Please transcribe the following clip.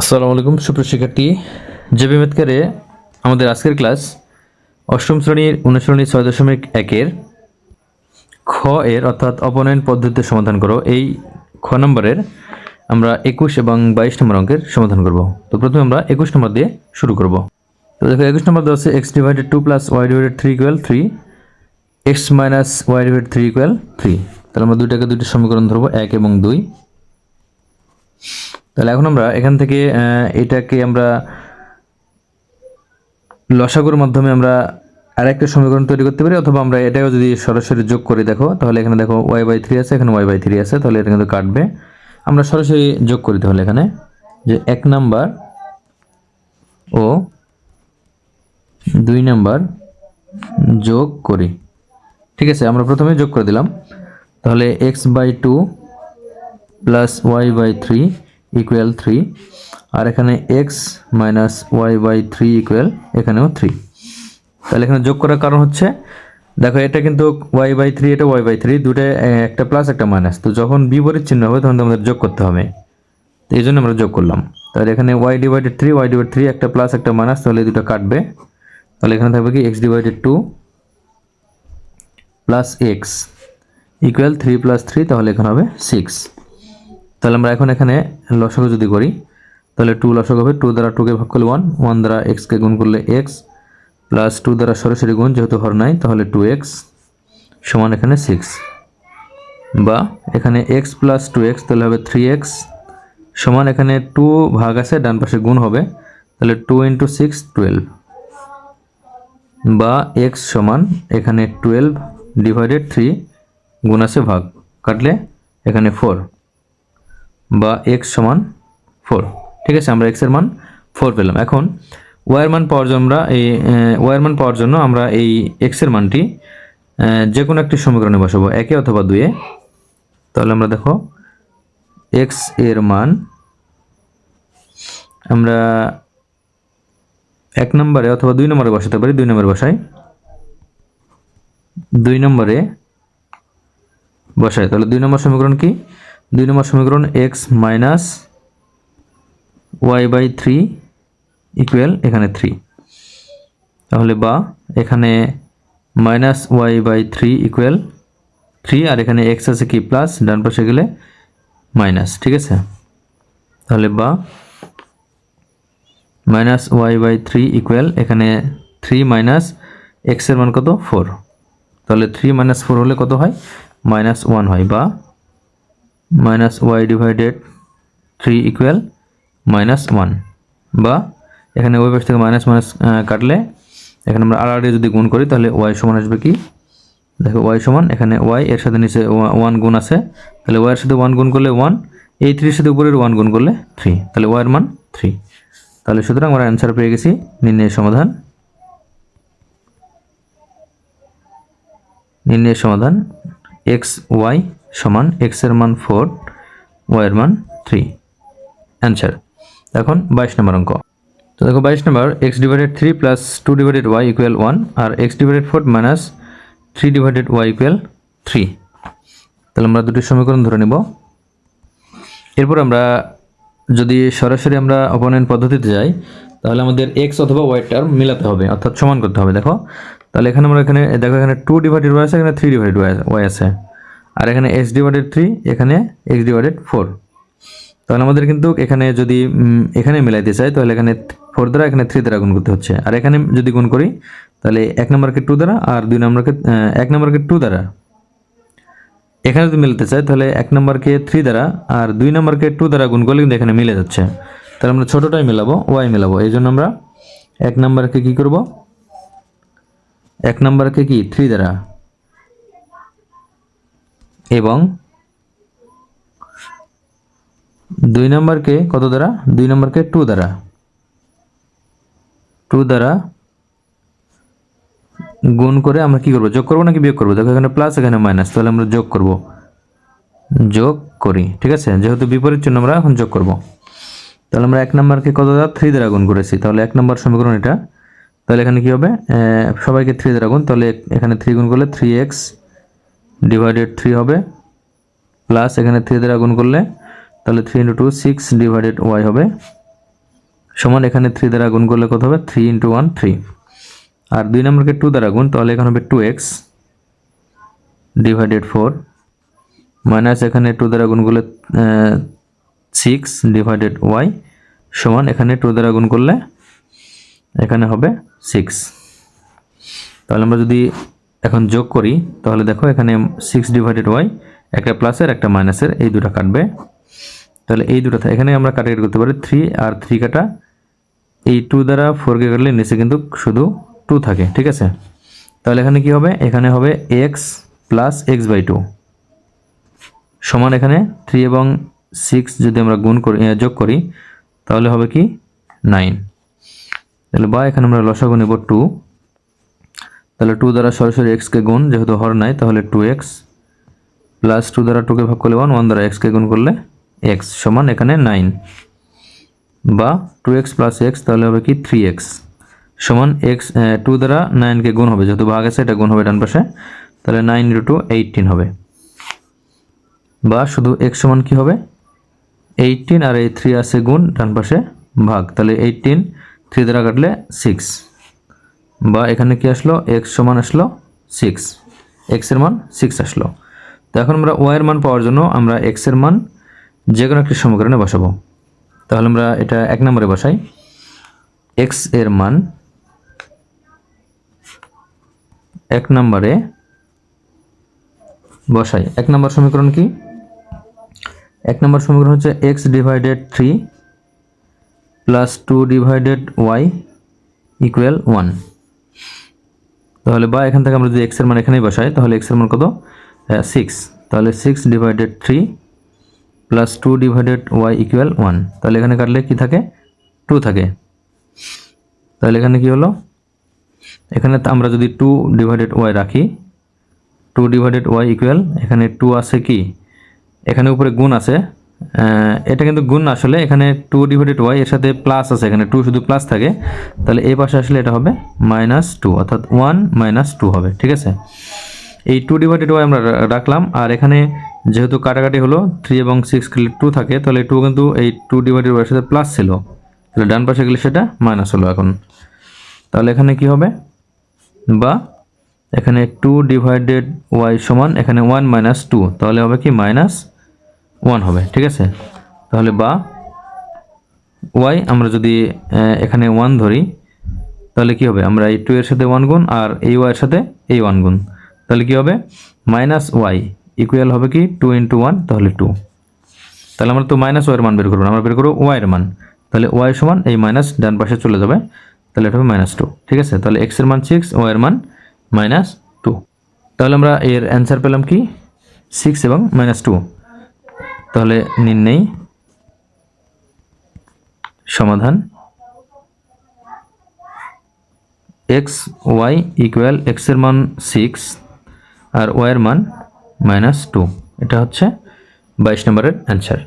আসসালামু আলাইকুম, সুপ্রিয় শিক্ষার্থী। জেবি মেতকারে আমাদের আজকের ক্লাস অষ্টম শ্রেণির অনুশীলনী ছয় দশমিক একের খ এর অর্থাৎ অপনয়ন পদ্ধতিতে সমাধান করো। এই খ নম্বরের আমরা একুশ এবং বাইশ নম্বর অঙ্কের সমাধান করব। তো প্রথমে আমরা একুশ নম্বর দিয়ে শুরু করব। তো দেখো, একুশ নম্বর দেওয়া আছে x divided two plus y divided three equal three x minus y divided three equal three তাহলে আমরা দুইটাকে দুইটি সমীকরণ ধরবো, এক এবং দুই। তাহলে এখন আমরা এখান থেকে এটাকে আমরা লসাগুর মাধ্যমে আমরা আরেকটা সমীকরণ তৈরি করতে পারি, অথবা আমরা এটাও যদি সরাসরি যোগ করি, দেখো, তাহলে এখানে দেখো ওয়াই বাই থ্রি আছে, এখানে ওয়াই বাই থ্রি আছে, তাহলে এটা কিন্তু কাটবে। আমরা সরাসরি যোগ করি তাহলে এখানে যে এক নাম্বার ও দুই নাম্বার যোগ করি। ঠিক আছে, আমরা প্রথমে যোগ করে দিলাম। তাহলে x by two plus y by three equal three আর এখানে x minus y by three equal এখানেও থ্রি তাহলে এখানে যোগ করার কারণ হচ্ছে, দেখো এটা কিন্তু ওয়াই বাই থ্রি এটা ওয়াই বাই থ্রি দুটো একটা প্লাস একটা মাইনাস তো যখন বিপরীত চিহ্ন হবে, তখন আমাদের যোগ করতে হবে। তো এই জন্য আমরা যোগ করলাম। তাহলে এখানে y divided three y divide three একটা প্লাস একটা মাইনাস তাহলে দুটো কাটবে। তাহলে এখানে থাকবে কি? X divided two plus x equal three plus three তাহলে এখানে হবে সিক্স তাহলে আমরা এখন এখানে লসাগু যদি করি, তাহলে টু লসাগু হবে টু দ্বারা টুকে ভাগ করলে ওয়ান ওয়ান দ্বারা এক্সকে গুণ করলে এক্স প্লাস টু দ্বারা সরাসরি গুণ, যেহেতু হর নাই, তাহলে টু এক্স সমান এখানে সিক্স বা এখানে এক্স প্লাস টু এক্স তাহলে হবে থ্রি এক্স সমান এখানে টু ভাগ আছে, ডান পাশে গুণ হবে, তাহলে টু ইন্টু সিক্স টুয়েলভ বা এক্স সমান এখানে টুয়েলভ ডিভাইডেড থ্রি গুণ আছে ভাগ, কাটলে এখানে ফোর বা এক্স সমান ফোর ঠিক আছে, আমরা এক্সের মান ফোর পেলাম। এখন ওয়ার মান পাওয়ার জন্য আমরা এই ওয়ার মান পাওয়ার জন্য আমরা এই এক্সের মানটি যে কোনো একটি সমীকরণে বসাবো, একে অথবা দুয়ে। তাহলে আমরা দেখো এক্সের মান, আমরা এক নম্বরে অথবা দুই নম্বরে বসাতে পারি, দুই নম্বরে বসাই। দুই নম্বরে বসাই। তাহলে দুই নম্বর সমীকরণ কি? দুই নম্বর সমীকরণ x minus y by three equal এখানে থ্রি তাহলে বা এখানে minus y by three equal three আর এখানে এক্স আছে কি প্লাস ডান পাশে গেলে মাইনাস ঠিক আছে? তাহলে বা minus y by three equal এখানে থ্রি মাইনাস এক্সের মান কত? ফোর তাহলে থ্রি মাইনাস ফোর হলে কত হয়? মাইনাস ওয়ান হয়। বা minus y divided three equal minus one বা এখানে ওই পাশ থেকে মাইনাস মাইনাস কাটলে এখানে আমরা আর যদি গুণ করি, তাহলে ওয়াই সমান আসবে কি? দেখো ওয়াই সমান, এখানে ওয়াই এর সাথে নিচে ওয়ান গুণ আছে। তাহলে ওয়াইয়ের সাথে ওয়ান গুণ করলে ওয়ান এই থ্রির সাথে উপরের ওয়ান গুণ করলে থ্রি তাহলে ওয়াইয়ের মান থ্রি তাহলে সুতরাং আমরা অ্যান্সার পেয়ে গেছি, নির্ণয়ের সমাধান। নির্ণয়ের সমাধান এক্স ওয়াই সমান এক্সের মান ফোর ওয়াই এর মান থ্রি অ্যান্সার এখন বাইশ নম্বর অঙ্ক। তো দেখো বাইশ নম্বর x divided three plus two divided y equal one আর x divided four minus three divided y equal three তাহলে আমরা দুটি সমীকরণ ধরে নেব। এরপর আমরা যদি সরাসরি আমরা অপনয়ন পদ্ধতিতে যাই, তাহলে আমাদের এক্স অথবা ওয়াই টার্ম মিলাতে হবে, অর্থাৎ সমান করতে হবে। দেখো, তাহলে এখানে আমরা এখানে, দেখো এখানে টু ডিভাইডেড ওয়াই আছে, এখানে থ্রি ডিভাইডেড ওয়াই আছে। আর এখানে এক্স ডিভাইডেড থ্রি এখানে এক্স ডিভাইডেড ফোর তাহলে আমাদের কিন্তু এখানে যদি এখানে মিলাইতে চাই, তাহলে এখানে ফোর দ্বারা, এখানে থ্রি দ্বারা গুণ করতে হচ্ছে। আর এখানে যদি গুণ করি, তাহলে এক নম্বরকে টু দ্বারা আর দুই নম্বরকে এক নম্বরকে টু দ্বারা। এখানে যদি মিলতে চাই, তাহলে এক নম্বরকে থ্রি দ্বারা আর দুই নম্বরকে টু দ্বারা গুণ করলে কিন্তু এখানে মিলে যাচ্ছে। তাহলে আমরা ছোটোটাই মিলাবো ওয়াই মিলাবো। এই জন্য আমরা এক নম্বরকে কি করব? এক নম্বরকে কি? থ্রি দ্বারা। এবং দুই নম্বরকে কত দ্বারা? দুই নম্বরকে টু দ্বারা। টু দ্বারা গুণ করে আমরা কি করব? যোগ করব নাকি বিয়োগ করব? দেখো এখানে প্লাস এখানে মাইনাস তাহলে আমরা যোগ করব। যোগ করি, ঠিক আছে? যেহেতু বিপরীত চিহ্ন আমরা এখন যোগ করব। তাহলে আমরা এক নম্বরকে কত দ্বারা? থ্রি দ্বারা গুণ করেছি। তাহলে এক নম্বর সমীকরণ এটা। তাহলে এখানে কি হবে? সবাইকে থ্রি দ্বারা গুণ, তাহলে এখানে থ্রি গুণ করলে থ্রি এক্স ডিভাইডেড থ্রি হবে। প্লাস এখানে থ্রি দ্বারা গুণ করলে, তাহলে three into two six divided y হবে। সমান এখানে থ্রি দ্বারা গুণ করলে কত হবে? থ্রি ইন্টু ওয়ান থ্রি আর দুই নম্বরকে টু দ্বারা গুণ, তাহলে এখানে হবে two x divided four minus এখানে টু দ্বারা গুণ করলে সিক্স ডিভাইডেড ওয়াই সমান এখানে টু দ্বারা গুণ করলে, এখানে হবে সিক্স তাহলে আমরা যদি এখন যোগ করি, তাহলে দেখো এখানে সিক্স ডিভাইডেড ওয়াই একটা প্লাসের একটা মাইনাসের এই দুটো কাটবে। তাহলে এই দুটো এখানে আমরা কাটাকাটি করতে পারি থ্রি আর থ্রি কাটা। এই টু দ্বারা ফোরকে কাটলে নিচে কিন্তু শুধু টু থাকে, ঠিক আছে? তাহলে এখানে কি হবে? এখানে হবে x plus x by two সমান এখানে থ্রি এবং সিক্স যদি আমরা গুণ করি যোগ করি, তাহলে হবে কি? নাইন তাহলে বা এখানে আমরা লসাগু নেব টু তাহলে টু দ্বারা সরাসরি এক্সকে গুণ, যেহেতু হর নাই, তাহলে টু এক্স প্লাস টু দ্বারা টুকে ভাগ করলে ওয়ান ওয়ান দ্বারা এক্সকে গুণ করলে এক্স সমান এখানে নাইন বা টু এক্স প্লাস এক্স তাহলে হবে কি থ্রি এক্স সমান এক্স টু দ্বারা নাইনকে গুণ হবে, যেহেতু ভাগ আছে, এটা গুণ হবে ডান পাশে। তাহলে নাইন ইন্টু টু এইটিন হবে। বা শুধু এক্স সমান কি হবে? এইটিন আর এই থ্রি আছে গুণ, ডান পাশে ভাগ। তাহলে এইটিন থ্রি দ্বারা কাটলে সিক্স বা এখানে কি আসলো? এক্স সমান আসলো সিক্স এক্সের মান সিক্স আসলো। তো এখন আমরা ওয়াইয়ের মান পাওয়ার জন্য আমরা এক্সের মান যে কোনো একটি সমীকরণে বসাবো। তাহলে আমরা এটা এক নম্বরে বসাই। এক্সের মান এক নম্বরে বসাই। এক নম্বর সমীকরণ কি? এক নম্বর সমীকরণ হচ্ছে x divided three plus two divided y equal one তাহলে বা এখান থেকে আমরা যদি এক্সের মান এখানেই বসাই, তাহলে এক্সের মান কত? সিক্স তাহলে six divided three plus two divided y equal one তাহলে এখানে কাটলে কি থাকে? টু থাকে। তাহলে এখানে কি হলো? এখানে আমরা যদি টু ডিভাইডেড ওয়াই রাখি টু ডিভাইডেড ওয়াই ইকুয়াল এখানে টু আছে কি? এখানে উপরে গুণ আছে। এটা কিন্তু গুণ আসলে। এখানে টু ডিভাইডেড ওয়াই এর সাথে প্লাস আছে, এখানে টু শুধু প্লাস থাকে। তাহলে এই পাশে আসলে এটা হবে মাইনাস টু অর্থাৎ ওয়ান মাইনাস টু হবে, ঠিক আছে? এই টু ডিভাইডেড ওয়াই আমরা রাখলাম, আর এখানে যেহেতু কাটাকাটি হলো থ্রি এবং সিক্স গেলে টু থাকে, তাহলে টু কিন্তু এই টু ডিভাইডেড ওয়াইয়ের সাথে প্লাস ছিল। তাহলে ডান পাশে গেলে সেটা মাইনাস হলো এখন। তাহলে এখানে কি হবে? বা এখানে টু ডিভাইডেড ওয়াই সমান, এখানে ওয়ান মাইনাস টু তাহলে হবে কি মাইনাস ওয়ান হবে, ঠিক আছে? তাহলে বা ওয়াই আমরা যদি এখানে ওয়ান ধরি, তাহলে কি হবে? আমরা এই টু এর সাথে ওয়ান গুণ আর এই ওয়াইয়ের সাথে এই ওয়ান গুণ। তাহলে কি হবে? মাইনাস ওয়াই ইকুয়াল হবে কি টু ইন্টু ওয়ান তাহলে টু তাহলে আমরা তো মাইনাস ওয়াইয়ের মান বের করব আমরা বের করব ওয়াইয়ের মান। তাহলে ওয়াই সমান এই মাইনাস ডান পাশে চলে যাবে, তাহলে এটা হবে মাইনাস টু ঠিক আছে? তাহলে এক্সের মান সিক্স ওয়াইয়ের মান মাইনাস টু তাহলে আমরা এর অ্যান্সার পেলাম কি? সিক্স এবং মাইনাস টু তাহলে নির্ণয় সমাধান। এক্স, ওয়াই ইকুয়াল এক্সের মান সিক্স আর ওয়াইয়ের মান মাইনাস টু। এটা হচ্ছে বাইশ নম্বরের অ্যান্সার।